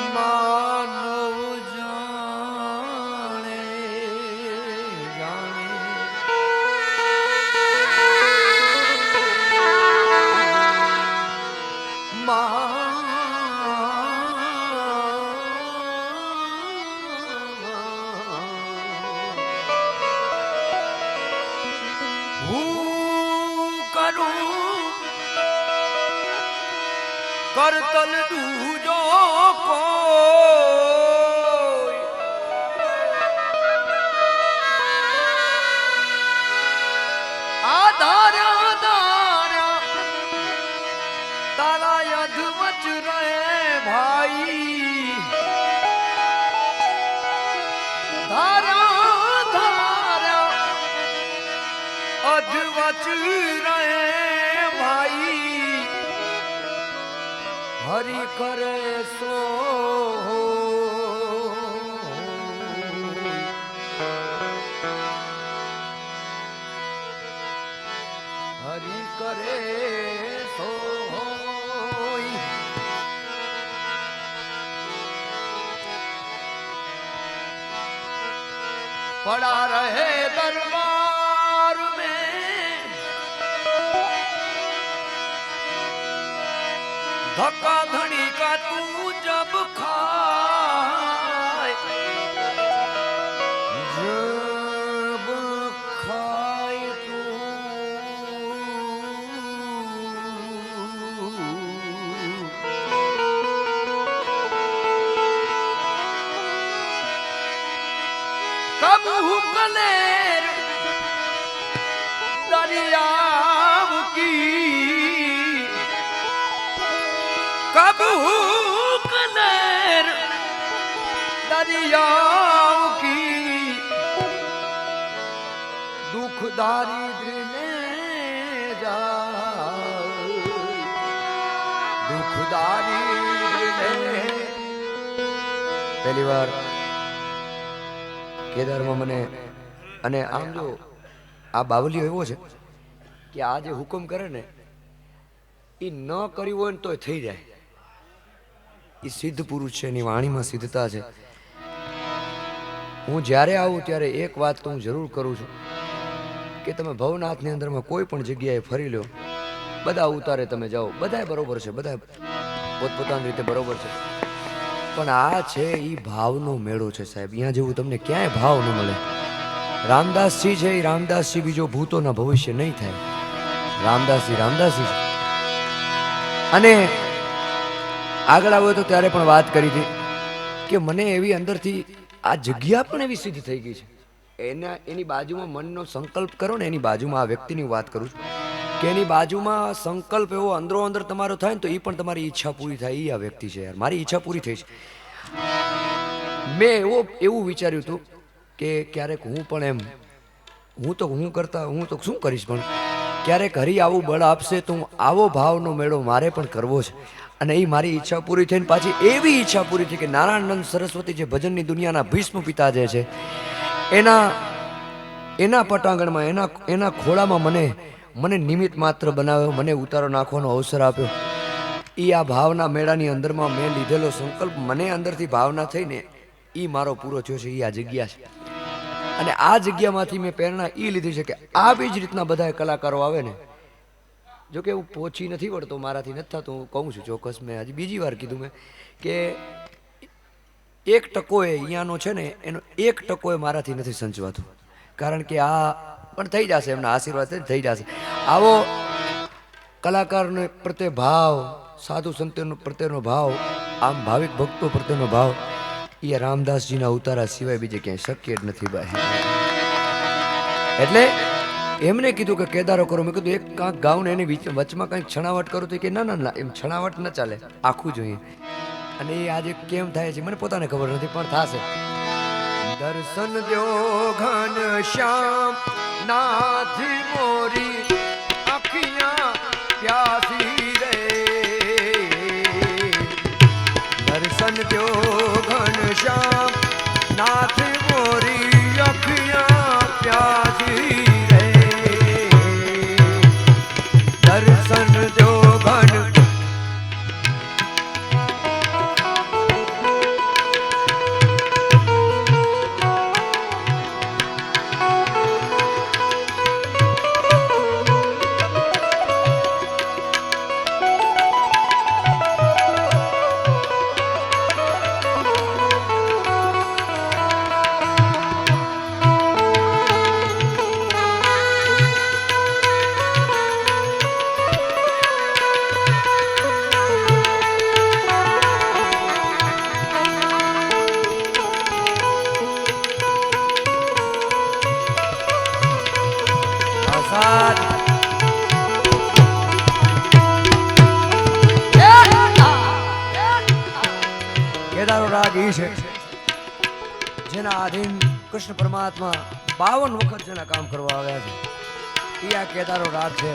Amma કરતલ દૂજો કોઈ. આધાર્યા આધાર્યા તારા યધવચ રહે ભાઈ. ધારા ધારા અધવચ રહે હરી કરે સો. હરી કરે સો. પડા રહે દરબાર ધક્કા ધણી દરિયાઓ કી દુઃખ દારિદ્ર ને જા દુઃખ દારિદ્ર ને પહેલી વાર કેદારમાં મને અને આમ જો આ બાવલીઓ એવો છે કે આ જે હુકમ કરે ને એ ન કર્યું હોય ને તો થઈ જાય. એ સિદ્ધ પુરુષ છે એની વાણીમાં સિદ્ધતા છે. હું જ્યારે આવું ત્યારે એક વાત તો હું જરૂર કરું છું કે તમે ભવનાથની અંદરમાં કોઈ પણ જગ્યાએ ફરી લો. બધા ઉતારે તમે જાઓ. બધા બરોબર છે બધા પોતપોતાની રીતે બરોબર છે. પણ આ છે એ ભાવનો મેળો છે સાહેબ. અહીંયા જેવું તમને ક્યાંય ભાવ ન મળે. રામદાસજી છે એ રામદાસજી બીજો ભૂતોના ભવિષ્ય નહીં થાય. રામદાસજી રામદાસજી. અને આગળ આવ્યો તો ત્યારે પણ વાત કરી હતી કે મને એવી અંદરથી આ જગ્યા પણ એવી સીધી થઈ ગઈ છે. એના, એની બાજુમાં મનનો સંકલ્પ કરો ને એની બાજુમાં આ વ્યક્તિની વાત કરું છું. કે એની બાજુમાં સંકલ્પ એવો અંદરો અંદર તમારો થાય ને તો એ પણ તમારી ઈચ્છા પૂરી થાય, એ આ વ્યક્તિ છે યાર. મારી ઈચ્છા પૂરી થઈ છે. મેં એવો, એવું વિચાર્યું હતું કે ક્યારેક હું પણ એમ, હું તો હું કરતા, હું તો શું કરીશ પણ? ક્યારેક હરી આવું બળ આપશે તો હું આવો ભાવનો મેળો મારે પણ કરવો છે. અને એ મારી ઈચ્છા પૂરી થઈને પાછી એવી ઈચ્છા પૂરી થઈ કે નારાયણનંદ સરસ્વતી જે ભજનની દુનિયાના ભીષ્મ પિતા જે છે, એના એના પટાંગણમાં, એના એના ખોળામાં મને મને નિમિત્ત માત્ર બનાવ્યો, મને ઉતારો નાખવાનો અવસર આપ્યો. એ આ ભાવના મેળાની અંદરમાં મેં લીધેલો સંકલ્પ, મને અંદરથી ભાવના થઈને એ મારો પૂરો થયો છે એ આ જગ્યા છે. અને આ જગ્યામાંથી મેં પ્રેરણા એ લીધી છે કે આવી જ રીતના બધા કલાકારો આવે ને જો કે એવું પહોંચી નથી વળતો, મારાથી નથી થતું. હું કહું છું ચોક્કસ, મેં હજી બીજી વાર કીધું મેં કે એક ટકો એ અહીંયાનો છે ને, એનો એક ટકો એ મારાથી નથી સંચવાતું. કારણ કે આ પણ થઈ જશે, એમના આશીર્વાદ થઈ જશે. આવો કલાકારનો પ્રત્યે ભાવ, સાધુ સંતોનો પ્રત્યેનો ભાવ, આમ ભાવિક ભક્તો પ્રત્યેનો ભાવ એ રામદાસજીના ઉતારા સિવાય બીજે ક્યાંય શક્ય જ નથી ભાઈ. એટલે એમને કીધું કે કેદારો કરો. મેં કીધું, એક કાંક ગાઉન એની વચમાં કંઈક છણાવટ કરું. તો કે, ના ના એમ છણાવટ ન ચાલે. આખું જોઈએ. અને એ આજે કેમ થાય છે મને પોતાને ખબર નથી, પણ થશે. દર્શન દ્યો ઘન શ્યામ, નાથી મોરી અખિયા પ્યાસી રે. દર્શન દ્યો ઘન શ્યામ, નાથ રાગ છે. જેના આધીન કૃષ્ણ પરમાત્મા બાવન વખત જેના કામ કરવા આવ્યા છે. એ આ કેદારો રાગ છે.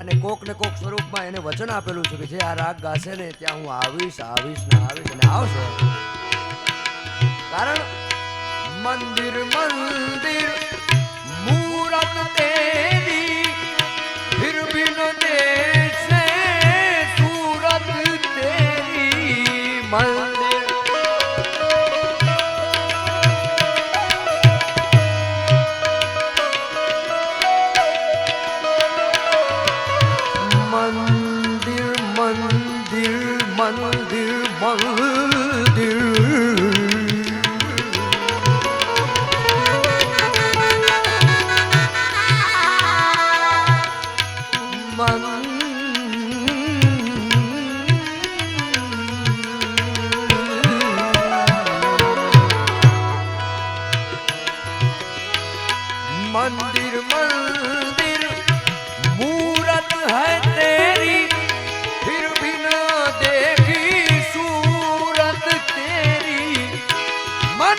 અને કોક ને કોક સ્વરૂપમાં એને વચન આપેલું છે કે જે આ રાગ ગાશે ને ત્યાં હું આવીશ આવીશ ને આવીશ અને આવશે. કારણ મંદિર મંદિર, મૂરત તેરી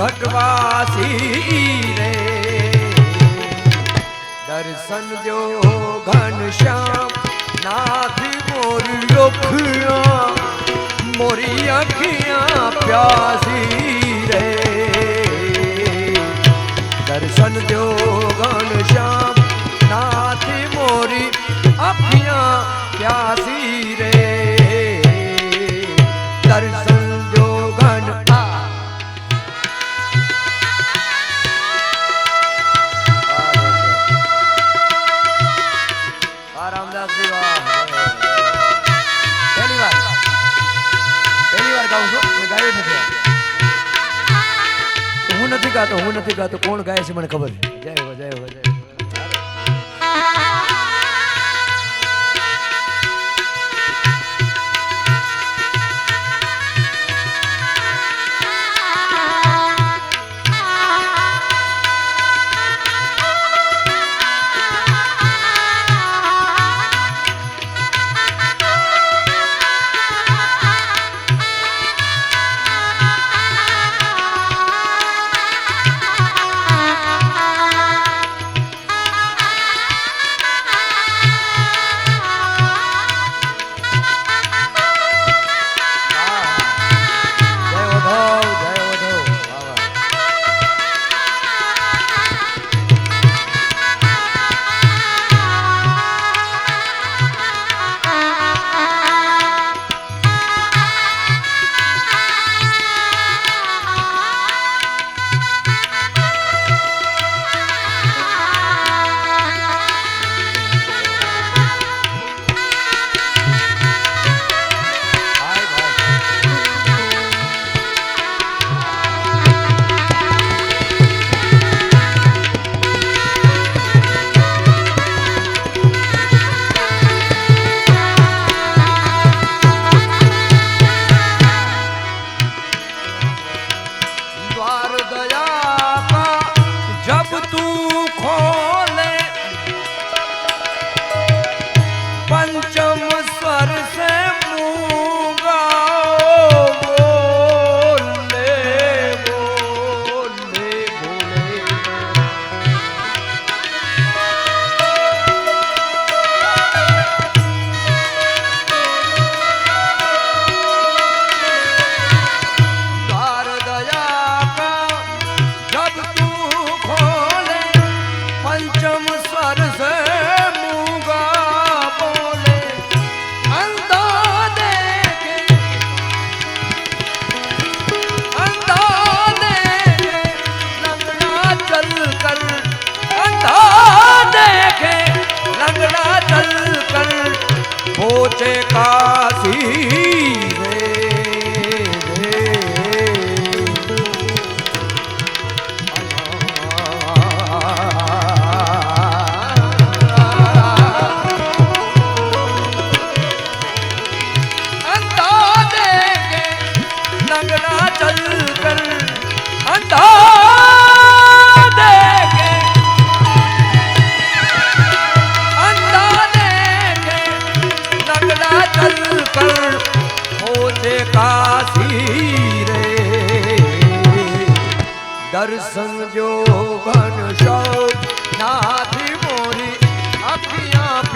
ઘટવાસી રે. દર્શન જો ઘનશ્યામ નાથ મોર રોખિયા મોરી આખિયા પ્યાસી રે. દર્શન જો ઘન નથી ગાતો કોણ ગાય છે મને ખબર છે?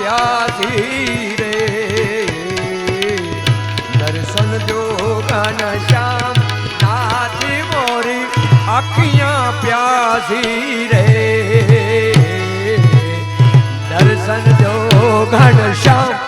વ્યાસી રે દર્શન જોગન શ્યામ નાથ મોરી અખિયા પ્યાસી રે દર્શન જોગન શ્યામ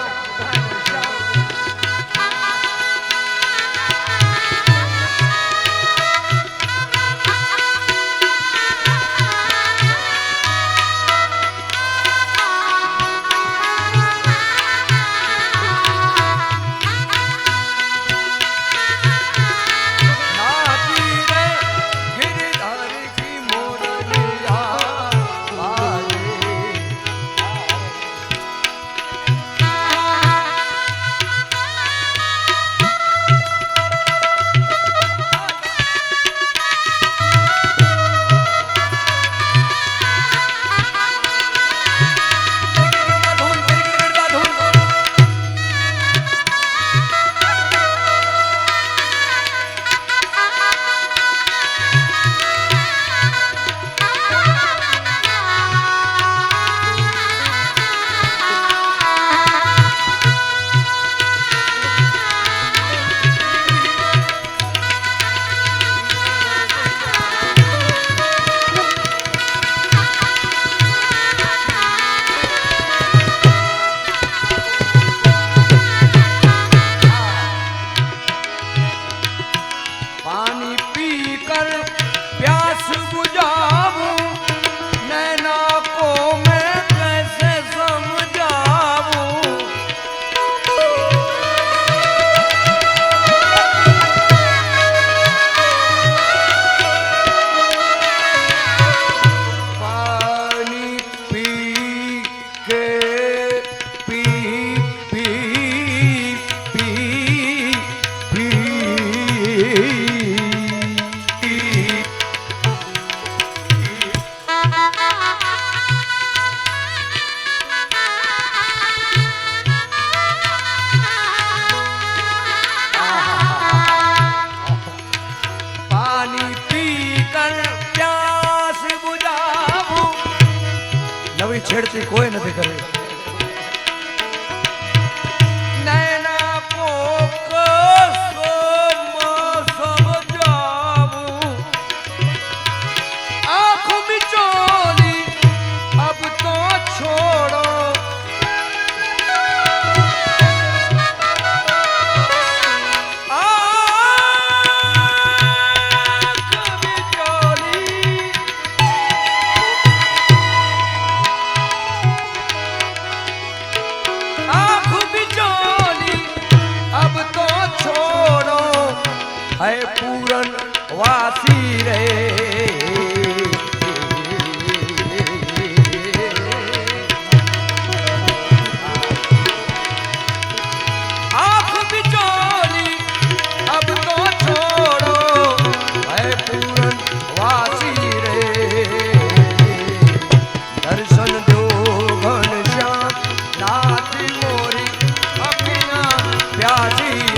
राजी